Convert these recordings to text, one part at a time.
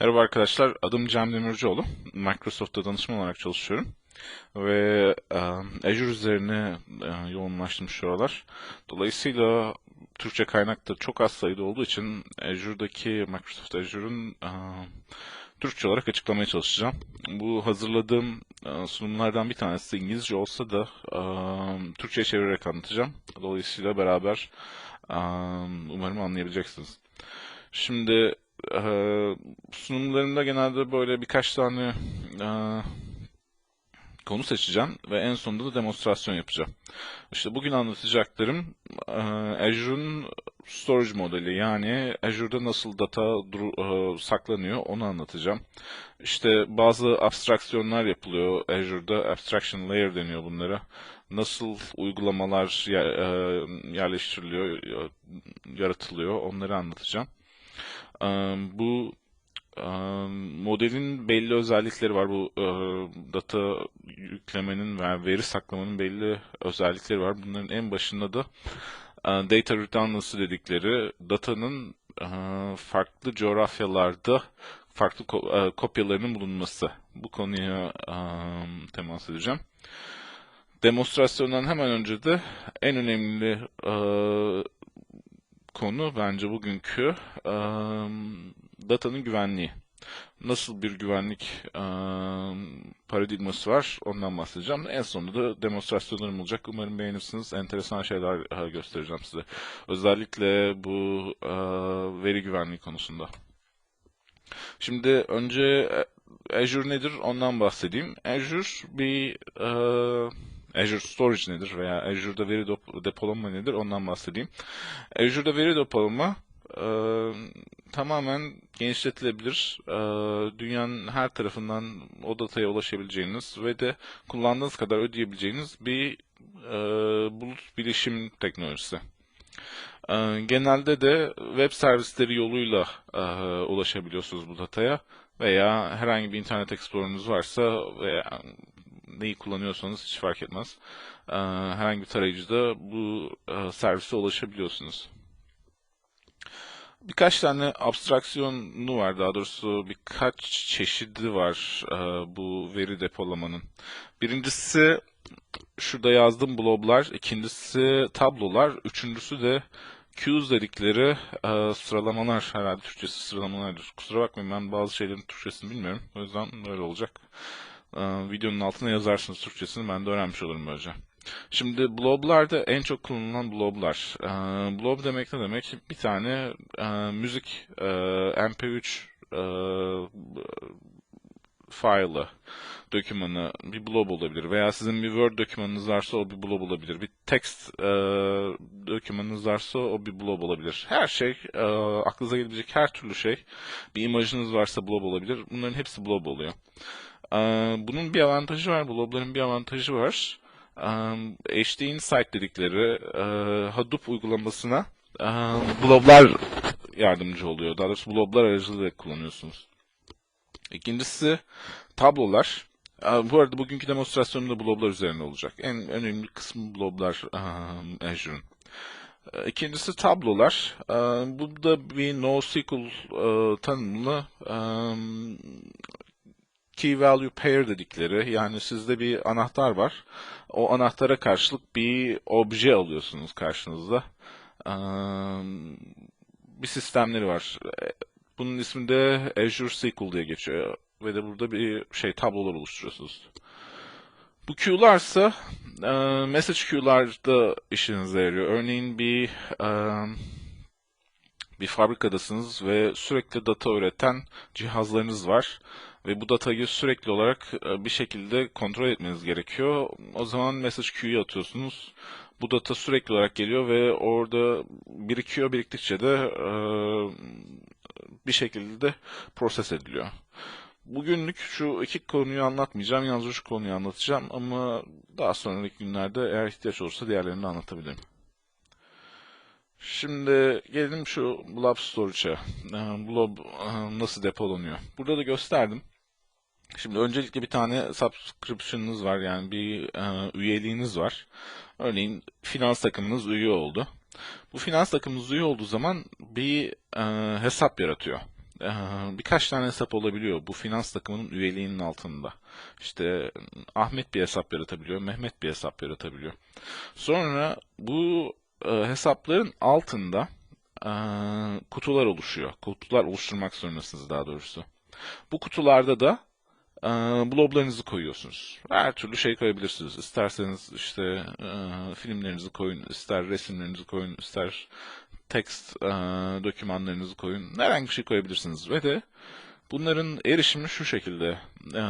Merhaba arkadaşlar, adım Cem Demircioğlu. Microsoft'ta danışman olarak çalışıyorum. Ve e, Azure üzerine e, yoğunlaştım şu aralar. Dolayısıyla Türkçe kaynak da çok az sayıda olduğu için Azure'daki, Microsoft Azure'un e, Türkçe olarak açıklamaya çalışacağım. Bu hazırladığım sunumlardan bir tanesi İngilizce olsa da Türkçe'ye çevirerek anlatacağım. Dolayısıyla beraber umarım anlayabileceksiniz. Şimdi sunumlarımda genelde böyle birkaç tane konu seçeceğim ve en sonunda da demonstrasyon yapacağım. İşte bugün anlatacaklarım Azure'un storage modeli yani Azure'da nasıl data saklanıyor onu anlatacağım. İşte bazı abstraksiyonlar yapılıyor Azure'da abstraction layer deniyor bunlara. Nasıl uygulamalar yer- yerleştiriliyor, yaratılıyor onları anlatacağım. Bu modelin belli özellikleri var. Bu e, data yüklemenin ve veri saklamanın belli özellikleri var. Bunların en başında da e, data redundancy dedikleri datanın e, farklı coğrafyalarda farklı ko- kopyalarının bulunması. Bu konuya em, temas edeceğim. Demonstrasyondan hemen önce de en önemli konu bence bugünkü em, datanın güvenliği. Nasıl bir güvenlik em, paradigması var ondan bahsedeceğim. En sonunda da demonstrasyonlarım olacak. Umarım beğenirsiniz. Enteresan şeyler e, göstereceğim size. Özellikle bu e, veri güvenliği konusunda. Şimdi önce e, Azure nedir ondan bahsedeyim. Azure bir e, Azure Storage nedir veya Azure'da veri dep- depolama nedir ondan bahsedeyim. Azure'da veri depolama e, tamamen genişletilebilir. E, dünyanın her tarafından o dataya ulaşabileceğiniz ve de kullandığınız kadar ödeyebileceğiniz bir e, bulut bilişim teknolojisi. E, genelde de web servisleri yoluyla e, ulaşabiliyorsunuz bu dataya veya herhangi bir internet explorer'ınız varsa veya neyi kullanıyorsanız hiç fark etmez. E, herhangi bir tarayıcıda bu e, servise ulaşabiliyorsunuz. Birkaç tane abstraksiyonu var, daha doğrusu birkaç çeşidi var e, bu veri depolamanın. Birincisi şurada yazdığım bloblar, ikincisi tablolar, üçüncüsü de queues dedikleri e, sıralamalar herhalde Türkçesi sıralamalardır. Kusura bakmayın ben bazı şeylerin Türkçesini bilmiyorum. O yüzden böyle olacak. E, videonun altına yazarsınız Türkçesini ben de öğrenmiş olurum böylece. Şimdi bloblarda en çok kullanılan bloblar. E, blob demek ne demek? Bir tane e, müzik e, MP3 e, file'ı, dokümanı bir blob olabilir veya sizin bir Word dokümanınız varsa o bir blob olabilir. Bir text e, dokümanınız varsa o bir blob olabilir. Her şey, e, aklınıza gelebilecek her türlü şey, bir imajınız varsa blob olabilir. Bunların hepsi blob oluyor. E, bunun bir avantajı var, blobların bir avantajı var. E, HD Insight dedikleri e, Hadoop uygulamasına e, bloblar yardımcı oluyor. Daha doğrusu bloblar aracılığıyla kullanıyorsunuz. İkincisi tablolar. Aa, Bu arada bugünkü demonstrasyonum da bloblar üzerine olacak. En önemli kısmı bloblar um, Azure'ın. Ee, İkincisi tablolar. Ee, Bu da bir NoSQL e, tanımlı Key Value Pair dedikleri. Yani sizde bir anahtar var. O anahtara karşılık bir obje alıyorsunuz karşınızda. Bir sistemleri var. Bunun ismi de Azure SQL diye geçiyor. Ve de burada bir şey tablolar oluşturuyorsunuz. Bu queue'larsa e, message queue'larda işinize yarıyor. Örneğin bir e, bir fabrikadasınız ve sürekli data üreten cihazlarınız var ve bu datayı sürekli olarak e, bir şekilde kontrol etmeniz gerekiyor. O zaman message queue'ya atıyorsunuz. Bu data sürekli olarak geliyor ve orada birikiyor. Biriktikçe de e, bir şekilde proses ediliyor. Bugünlük şu iki konuyu anlatmayacağım. Yalnızca şu konuyu anlatacağım ama daha sonraki günlerde eğer ihtiyaç olursa diğerlerini anlatabilirim. Şimdi gelelim şu Blob Storage'a. Ee, Blob e, nasıl depolanıyor? Burada da gösterdim. Şimdi öncelikle bir tane subscription'ınız var yani bir e, üyeliğiniz var. Örneğin finans takımınız üye oldu. Bu finans takımınız üye olduğu zaman bir e, hesap yaratıyor. e, birkaç tane hesap olabiliyor bu finans takımının üyeliğinin altında. İşte Ahmet bir hesap yaratabiliyor, Mehmet bir hesap yaratabiliyor. Sonra bu e, hesapların altında e, kutular oluşuyor. Kutular oluşturmak zorundasınız daha doğrusu. Bu kutularda da e, bloblarınızı koyuyorsunuz. Her türlü şey koyabilirsiniz. İsterseniz işte e, filmlerinizi koyun, ister resimlerinizi koyun, ister text e, dokümanlarınızı koyun. Herhangi bir şey koyabilirsiniz. Ve de bunların erişimi şu şekilde. E,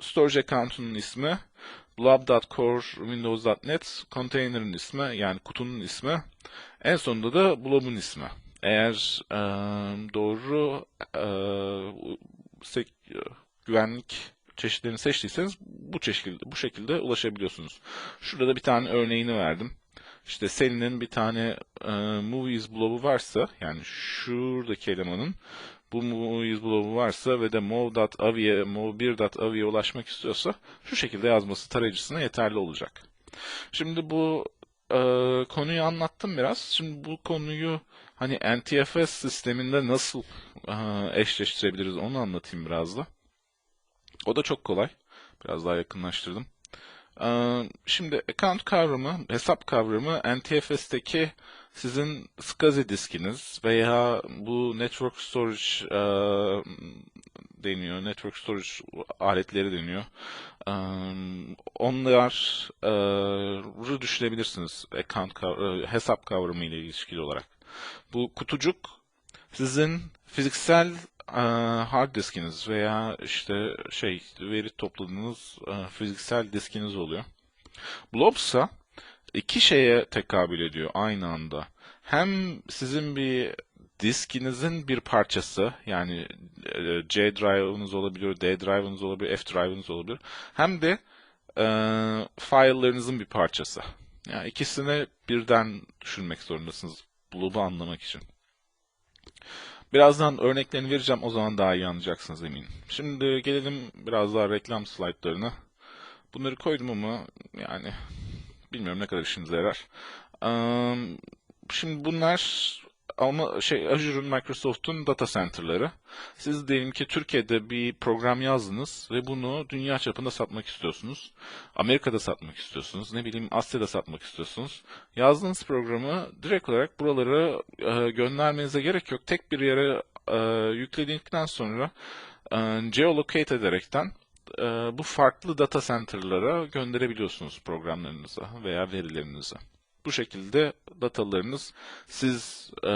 storage account'unun ismi blob.core windows.net container'ın ismi yani kutunun ismi en sonunda da blob'un ismi. Eğer e, doğru e, güvenlik çeşitlerini seçtiyseniz bu şekilde bu şekilde ulaşabiliyorsunuz. Şurada da bir tane örneğini verdim. İşte Selin'in bir tane e, movies blob'u varsa yani şuradaki elemanın bu movies blob'u varsa ve de mov.avi'ye mov1.avi'ye ulaşmak istiyorsa şu şekilde yazması tarayıcısına yeterli olacak. Şimdi bu e, konuyu anlattım biraz. Şimdi bu konuyu hani NTFS sisteminde nasıl e, eşleştirebiliriz onu anlatayım biraz da. O da çok kolay. Biraz daha yakınlaştırdım. Ee, Şimdi account kavramı, hesap kavramı NTFS'teki sizin SCSI diskiniz veya bu network storage e, deniyor, network storage aletleri deniyor. Ee, Onları düşünebilirsiniz account e, hesap kavramı ile ilişkili olarak. Bu kutucuk sizin fiziksel e, hard diskiniz veya işte şey veri topladığınız e, fiziksel diskiniz oluyor. Blobsa iki şeye tekabül ediyor aynı anda. Hem sizin bir diskinizin bir parçası yani e, C drive'ınız olabilir, D drive'ınız olabilir, F drive'ınız olabilir. Hem de e, file'larınızın bir parçası. Yani ikisini birden düşünmek zorundasınız Blob'u anlamak için. Birazdan örneklerini vereceğim. O zaman daha iyi anlayacaksınız eminim. Şimdi gelelim biraz daha reklam slaytlarına. Bunları koydum ama yani bilmiyorum ne kadar işinize yarar. Şimdi bunlar ama şey Azure'un Microsoft'un data center'ları. Siz diyelim ki Türkiye'de bir program yazdınız ve bunu dünya çapında satmak istiyorsunuz. Amerika'da satmak istiyorsunuz. Ne bileyim Asya'da satmak istiyorsunuz. Yazdığınız programı direkt olarak buralara e, göndermenize gerek yok. Tek bir yere e, yükledikten sonra e, geolocate ederekten e, bu farklı data center'lara gönderebiliyorsunuz programlarınızı veya verilerinizi. Bu şekilde datalarınız siz e,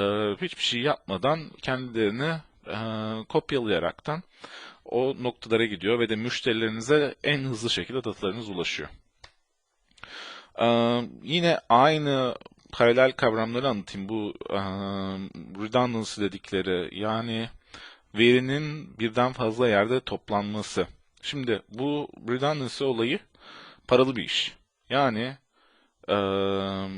hiçbir şey yapmadan kendilerini e, kopyalayaraktan o noktalara gidiyor ve de müşterilerinize en hızlı şekilde datalarınız ulaşıyor. E, yine aynı paralel kavramları anlatayım. Bu e, redundancy dedikleri yani verinin birden fazla yerde toplanması. Şimdi bu redundancy olayı paralı bir iş. Yani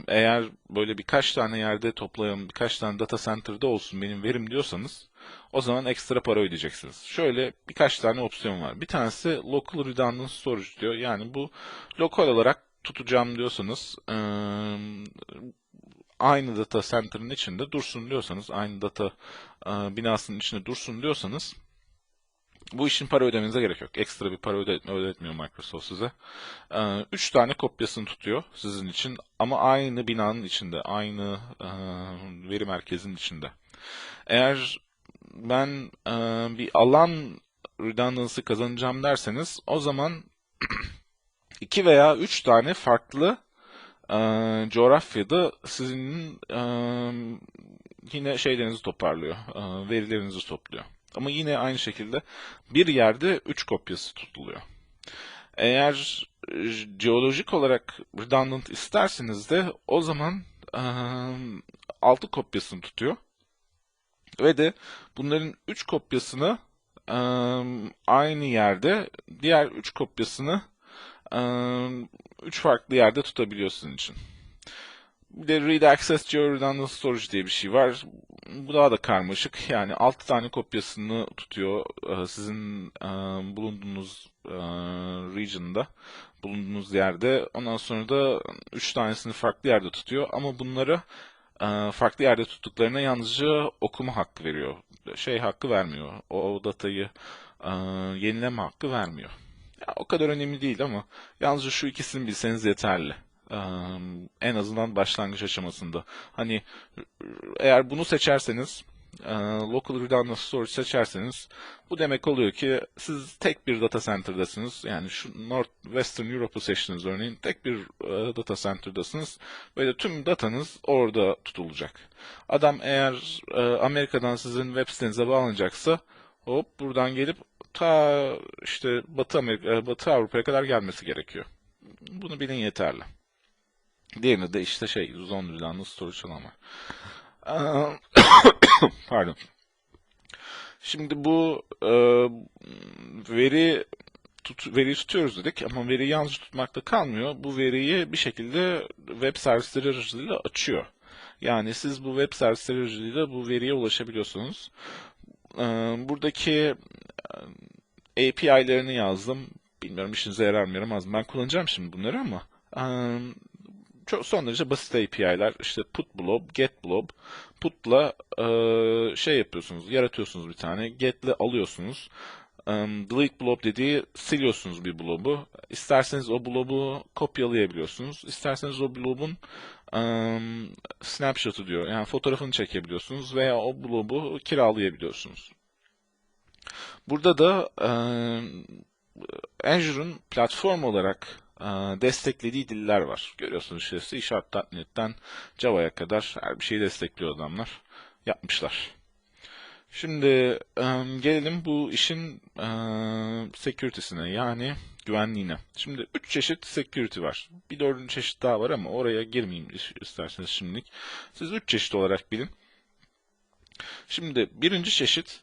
eğer böyle birkaç tane yerde toplayalım, birkaç tane data center'da olsun benim verim diyorsanız o zaman ekstra para ödeyeceksiniz. Şöyle birkaç tane opsiyon var. Bir tanesi local redundant storage diyor. Yani bu lokal olarak tutacağım diyorsanız aynı data center'ın içinde dursun diyorsanız, aynı data binasının içinde dursun diyorsanız bu işin para ödemenize gerek yok. Ekstra bir para öde- ödetmiyor Microsoft size. Ee, üç tane kopyasını tutuyor sizin için ama aynı binanın içinde, aynı e, veri merkezinin içinde. Eğer ben e, bir alan redundancy kazanacağım derseniz o zaman iki veya üç tane farklı e, coğrafyada sizin yine şeylerinizi toparlıyor, verilerinizi topluyor. Ama yine aynı şekilde bir yerde 3 kopyası tutuluyor. Eğer e, jeolojik olarak redundant isterseniz de o zaman e, 6 kopyasını tutuyor. Ve de bunların 3 kopyasını aynı yerde, diğer 3 kopyasını 3 farklı yerde tutabiliyor sizin için. Bir de Read Access Geo Redundant Storage diye bir şey var. Bu daha da karmaşık. Yani 6 tane kopyasını tutuyor e, sizin e, bulunduğunuz e, region'da, bulunduğunuz yerde. Ondan sonra da 3 tanesini farklı yerde tutuyor. Ama bunları farklı yerde tuttuklarına yalnızca okuma hakkı veriyor. Şey hakkı vermiyor. O, o datayı yenileme hakkı vermiyor. Ya, o kadar önemli değil ama yalnızca şu ikisini bilseniz yeterli. Ee, en azından başlangıç aşamasında. Hani eğer bunu seçerseniz e, Local Redundant Storage seçerseniz bu demek oluyor ki siz tek bir data center'dasınız. Yani şu North Western Europe'u seçtiniz örneğin. Tek bir data center'dasınız ve de tüm datanız orada tutulacak. Adam eğer Amerika'dan sizin web sitenize bağlanacaksa hop buradan gelip ta işte Batı Amerika, Batı Avrupa'ya kadar gelmesi gerekiyor. Bunu bilin yeterli. Diğerinde de işte şey zone redundant storage var. Pardon. Şimdi bu e, veri tut, veriyi tutuyoruz dedik ama veriyi yalnızca tutmakta kalmıyor. Bu veriyi bir şekilde web servisleri aracılığıyla açıyor. Yani siz bu web servisleri aracılığıyla bu veriye ulaşabiliyorsunuz. E, buradaki e, API'lerini yazdım. Bilmiyorum işinize yarar mı yaramaz mı. Ben kullanacağım şimdi bunları ama çok son derece basit API'ler. İşte put blob, get blob. Put'la e, şey yapıyorsunuz, yaratıyorsunuz bir tane. Get'le alıyorsunuz. Um, delete blob dediği siliyorsunuz bir blobu. İsterseniz o blobu kopyalayabiliyorsunuz. İsterseniz o blobun um, snapshot'u diyor. Yani fotoğrafını çekebiliyorsunuz veya o blobu kiralayabiliyorsunuz. Burada da um, Azure'un platform olarak desteklediği diller var. Görüyorsunuz işte C Sharp.NET'ten Java'ya kadar her bir şeyi destekliyor adamlar. Yapmışlar. Şimdi gelelim bu işin security'sine yani güvenliğine. Şimdi üç çeşit security var. Bir dördüncü çeşit daha var ama oraya girmeyeyim isterseniz şimdilik. Siz üç çeşit olarak bilin. Şimdi birinci çeşit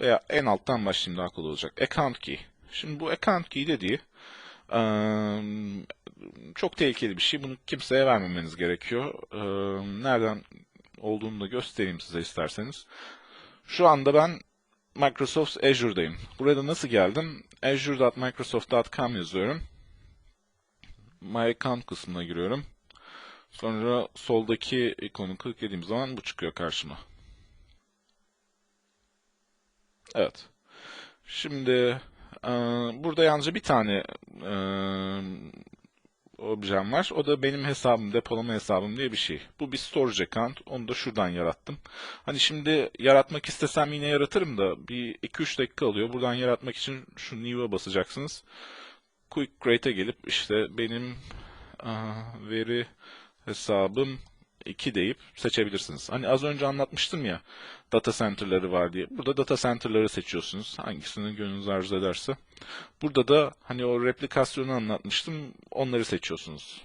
veya en alttan başlayayım daha kolay olacak. Account key. Şimdi bu account key dediği çok tehlikeli bir şey. Bunu kimseye vermemeniz gerekiyor. Nereden olduğunu da göstereyim size isterseniz. Şu anda ben Microsoft Azure'dayım. Burada nasıl geldim? azure.microsoft.com yazıyorum. My Account kısmına giriyorum. Sonra soldaki ikonu kliklediğim zaman bu çıkıyor karşıma. Evet. Şimdi Burada yalnızca bir tane e, objem var. O da benim hesabım, depolama hesabım diye bir şey. Bu bir storage account. Onu da şuradan yarattım. Hani şimdi yaratmak istesem yine yaratırım da bir 2-3 dakika alıyor. Buradan yaratmak için şu new'a basacaksınız. Quick Create'e gelip işte benim veri hesabım 2 deyip seçebilirsiniz. Hani az önce anlatmıştım ya data center'ları var diye. Burada data center'ları seçiyorsunuz. Hangisini gönlünüz arzu ederse. Burada da hani o replikasyonu anlatmıştım. Onları seçiyorsunuz.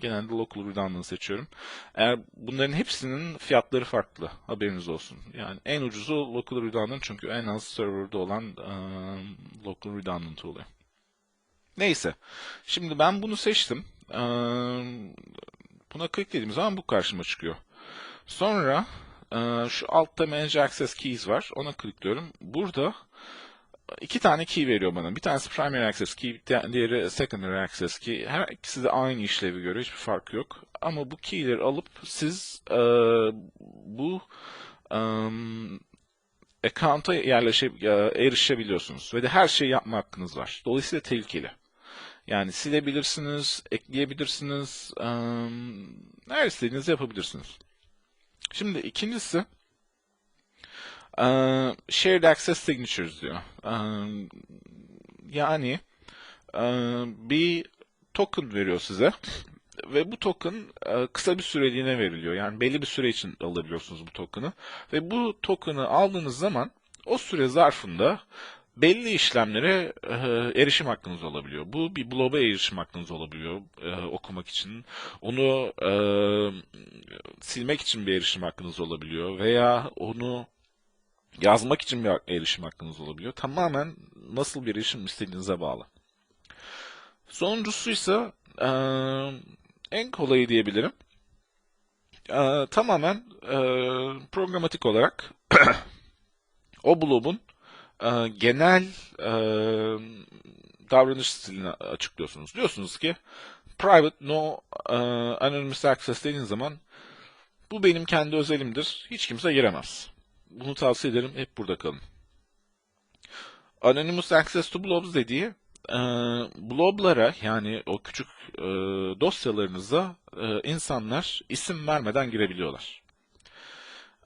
genelde local redundant seçiyorum. Eğer bunların hepsinin fiyatları farklı. Haberiniz olsun. Yani en ucuzu local redundant çünkü en az serverda olan local redundant oluyor. Neyse. Şimdi ben bunu seçtim. Buna kliklediğim zaman bu karşıma çıkıyor. Sonra e, şu altta Manage Access Keys var. Ona klikliyorum. Burada iki tane key veriyor bana. Bir tanesi Primary Access Key, diğeri Secondary Access Key. Her ikisi de aynı işlevi görüyor. Hiçbir fark yok. Ama bu keyleri alıp siz e, bu um, account'a yerleşe, erişebiliyorsunuz. Ve de her şeyi yapma hakkınız var. Dolayısıyla tehlikeli. Yani silebilirsiniz, ekleyebilirsiniz, her istediğinizi yapabilirsiniz. Şimdi ikincisi Shared Access Signatures diyor. Yani bir token veriyor size ve bu token kısa bir süreliğine veriliyor. Yani belli bir süre için alabiliyorsunuz bu token'ı. Ve bu token'ı aldığınız zaman o süre zarfında belli işlemlere e, erişim hakkınız olabiliyor. Bu bir blob'a erişim hakkınız olabiliyor e, okumak için. Onu e, silmek için bir erişim hakkınız olabiliyor veya onu yazmak için bir erişim hakkınız olabiliyor. Tamamen nasıl bir erişim istediğinize bağlı. Sonuncusu ise e, en kolayı diyebilirim. E, tamamen e, programatik olarak o blobun e, genel e, davranış stilini açıklıyorsunuz. Diyorsunuz ki private no e, anonymous access dediğiniz zaman Bu benim kendi özelimdir. Hiç kimse giremez. Bunu tavsiye ederim. Hep burada kalın. Anonymous Access to Blobs dediği e, bloblara yani o küçük e, dosyalarınıza e, insanlar isim vermeden girebiliyorlar.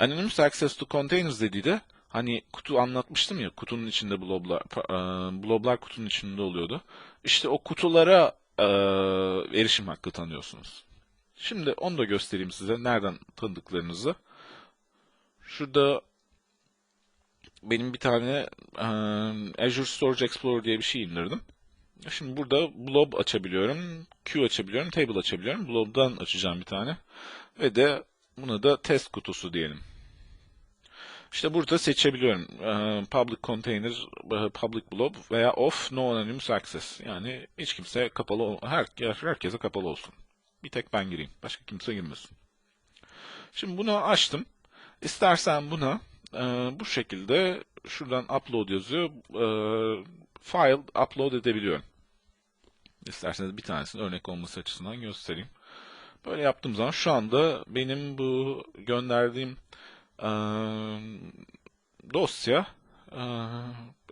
Anonymous Access to Containers dediği de hani kutu anlatmıştım ya kutunun içinde bloblar e, bloblar kutunun içinde oluyordu. İşte o kutulara e, erişim hakkı tanıyorsunuz. Şimdi onu da göstereyim size nereden tanıdıklarınızı. Şurada benim bir tane e, Azure Storage Explorer diye bir şey indirdim. Şimdi burada blob açabiliyorum, queue açabiliyorum, table açabiliyorum. Blob'dan açacağım bir tane. Ve de buna da test kutusu diyelim. İşte burada seçebiliyorum. E, public container, e, public blob veya off no anonymous access. Yani hiç kimse kapalı, her, herkese kapalı olsun. Bir tek ben gireyim. Başka kimse girmesin. Şimdi bunu açtım. İstersen buna e, bu şekilde şuradan upload yazıyor. E, file upload edebiliyorum. İsterseniz bir tanesini örnek olması açısından göstereyim. Böyle yaptığım zaman şu anda benim bu gönderdiğim dosya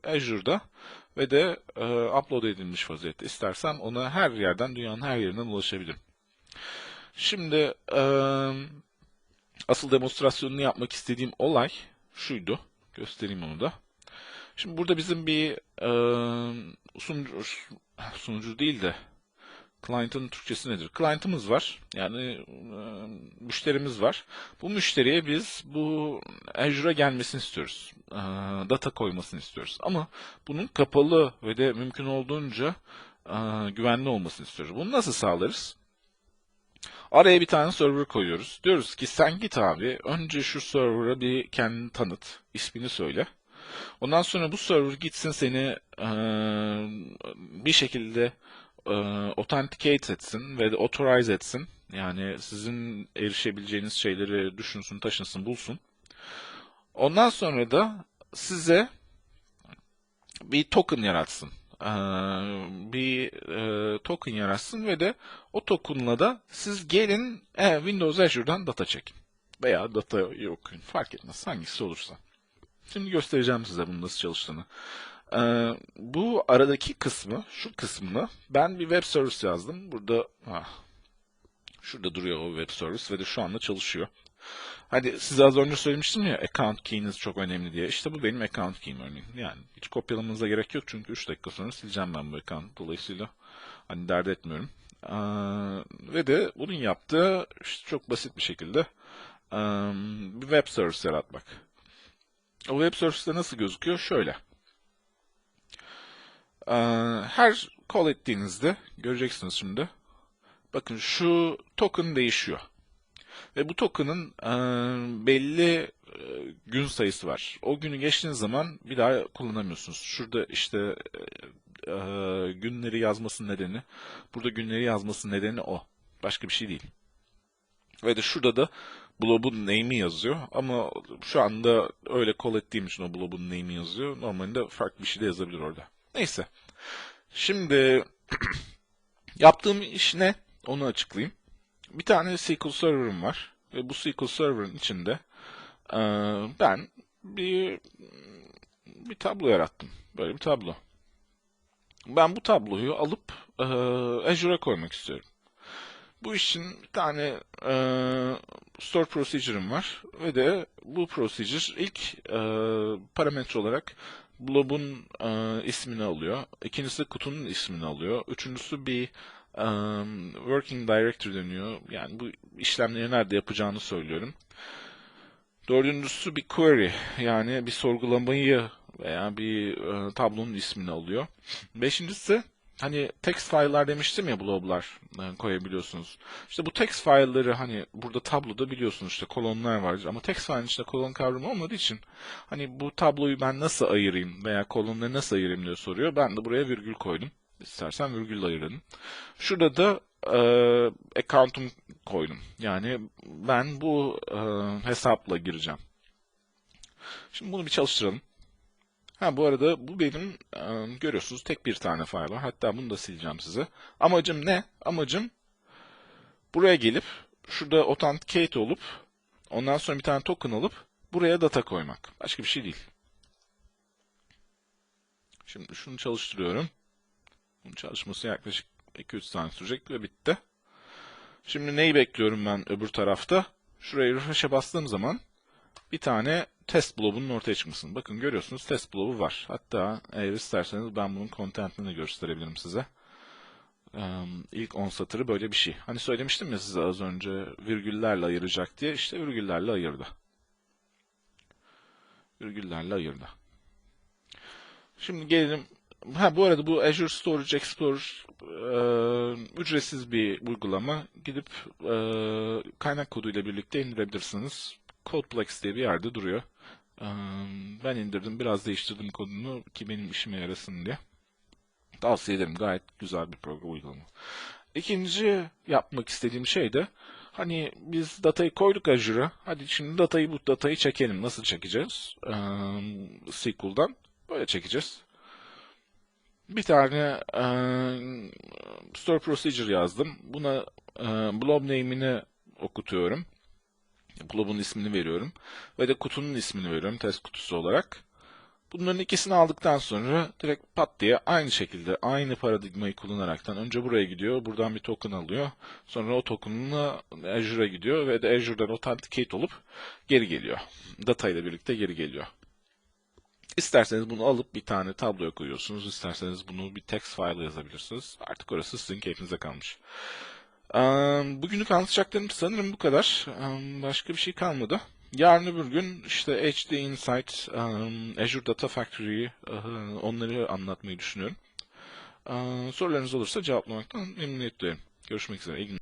Azure'da ve de upload edilmiş vaziyette. İstersem ona her yerden, dünyanın her yerinden ulaşabilirim. Şimdi asıl demonstrasyonunu yapmak istediğim olay şuydu. Göstereyim onu da. Şimdi burada bizim bir sunucu, sunucu değil de client'ın Türkçesi nedir? Client'ımız var. Yani e, müşterimiz var. Bu müşteriye biz bu Azure'a gelmesini istiyoruz. E, data koymasını istiyoruz. Ama bunun kapalı ve de mümkün olduğunca e, güvenli olmasını istiyoruz. Bunu nasıl sağlarız? Araya bir tane server koyuyoruz. Diyoruz ki sen git abi önce şu server'a bir kendini tanıt, ismini söyle. Ondan sonra bu server gitsin seni eee, bir şekilde authenticate etsin ve authorize etsin. Yani sizin erişebileceğiniz şeyleri düşünsün, taşınsın, bulsun. Ondan sonra da size bir token yaratsın. Ee, bir e, token yaratsın ve de o tokenla da siz gelin e, Windows Azure'dan data çekin. Veya data okuyun. Fark etmez. Hangisi olursa. Şimdi göstereceğim size bunun nasıl çalıştığını. Ee, bu aradaki kısmı, şu kısmını ben bir web service yazdım. Burada ah, şurada duruyor o web service ve de şu anda çalışıyor. Hani size az önce söylemiştim ya account key'iniz çok önemli diye. İşte bu benim account key'im örneğin. Yani hiç kopyalamanıza gerek yok çünkü 3 dakika sonra sileceğim ben bu account. Dolayısıyla hani dert etmiyorum. Ee, ve de bunun yaptığı işte çok basit bir şekilde ee, bir web service yaratmak. O web service'de nasıl gözüküyor? Şöyle. Ee, her call ettiğinizde göreceksiniz şimdi. Bakın şu token değişiyor. Ve bu token'ın e, belli e, gün sayısı var. O günü geçtiğiniz zaman bir daha kullanamıyorsunuz. Şurada işte e, günleri yazmasının nedeni, burada günleri yazmasının nedeni o. Başka bir şey değil. Ve de şurada da blob'un name'i yazıyor. Ama şu anda öyle call ettiğim için o blob'un name'i yazıyor. Normalde farklı bir şey de yazabilir orada. Neyse. Şimdi yaptığım iş ne? Onu açıklayayım. Bir tane SQL Server'ım var. Ve bu SQL Server'ın içinde e, ben bir bir tablo yarattım. Böyle bir tablo. Ben bu tabloyu alıp e, Azure'a koymak istiyorum. Bu işin bir tane e, store procedure'ım var ve de bu procedure ilk e, parametre olarak blob'un e, ismini alıyor. İkincisi kutunun ismini alıyor. Üçüncüsü bir um, working directory deniyor. Yani bu işlemleri nerede yapacağını söylüyorum. Dördüncüsü bir query yani bir sorgulamayı veya bir e, tablonun ismini alıyor. Beşincisi hani text file'lar demiştim ya bloblar e, koyabiliyorsunuz. İşte bu text file'ları hani burada tabloda biliyorsunuz işte kolonlar var ama text file'ın içinde kolon kavramı olmadığı için hani bu tabloyu ben nasıl ayırayım veya kolonları nasıl ayırayım diye soruyor. Ben de buraya virgül koydum. İstersen virgül ayırın. Şurada da e, account'um koydum. Yani ben bu e, hesapla gireceğim. Şimdi bunu bir çalıştıralım. Ha bu arada bu benim görüyorsunuz tek bir tane file var. Hatta bunu da sileceğim size. Amacım ne? Amacım buraya gelip şurada authenticate olup Ondan sonra bir tane token alıp buraya data koymak. Başka bir şey değil. Şimdi şunu çalıştırıyorum. Bunun çalışması yaklaşık 2-3 saniye sürecek ve bitti. Şimdi neyi bekliyorum ben öbür tarafta? Şuraya refresh'e bastığım zaman bir tane test blobunun ortaya çıkmasını. Bakın görüyorsunuz test blobu var. Hatta eğer isterseniz ben bunun content'ini gösterebilirim size. Ee, ilk 10 satırı böyle bir şey. Hani söylemiştim ya size az önce virgüllerle ayıracak diye. İşte virgüllerle ayırdı. Virgüllerle ayırdı. Şimdi gelelim. Ha bu arada bu Azure Storage Explorer e, ücretsiz bir uygulama. Gidip e, kaynak koduyla birlikte indirebilirsiniz. Codeplex diye bir yerde duruyor. Ben indirdim. Biraz değiştirdim kodunu ki benim işime yarasın diye. Tavsiye ederim. Gayet güzel bir program uygulama. İkinci yapmak istediğim şey de hani biz datayı koyduk Azure'a. Hadi şimdi datayı bu datayı çekelim. Nasıl çekeceğiz? SQL'dan böyle çekeceğiz. Bir tane e, store procedure yazdım. Buna e, blob name'ini okutuyorum. Blob'un ismini veriyorum. Ve de kutunun ismini veriyorum test kutusu olarak. Bunların ikisini aldıktan sonra direkt pat diye aynı şekilde aynı paradigmayı kullanaraktan önce buraya gidiyor, buradan bir token alıyor. Sonra o token'la Azure'a gidiyor ve de Azure'dan authenticate olup geri geliyor. Data ile birlikte geri geliyor. İsterseniz bunu alıp bir tane tabloya koyuyorsunuz. İsterseniz bunu bir text file yazabilirsiniz. Artık orası sizin keyfinize kalmış. Bugünlük anlatacaklarım sanırım bu kadar. Başka bir şey kalmadı. Yarın öbür gün işte HD Insight, Azure Data Factory onları anlatmayı düşünüyorum. Sorularınız olursa cevaplamaktan memnuniyet duyarım. Görüşmek üzere. İyi günler.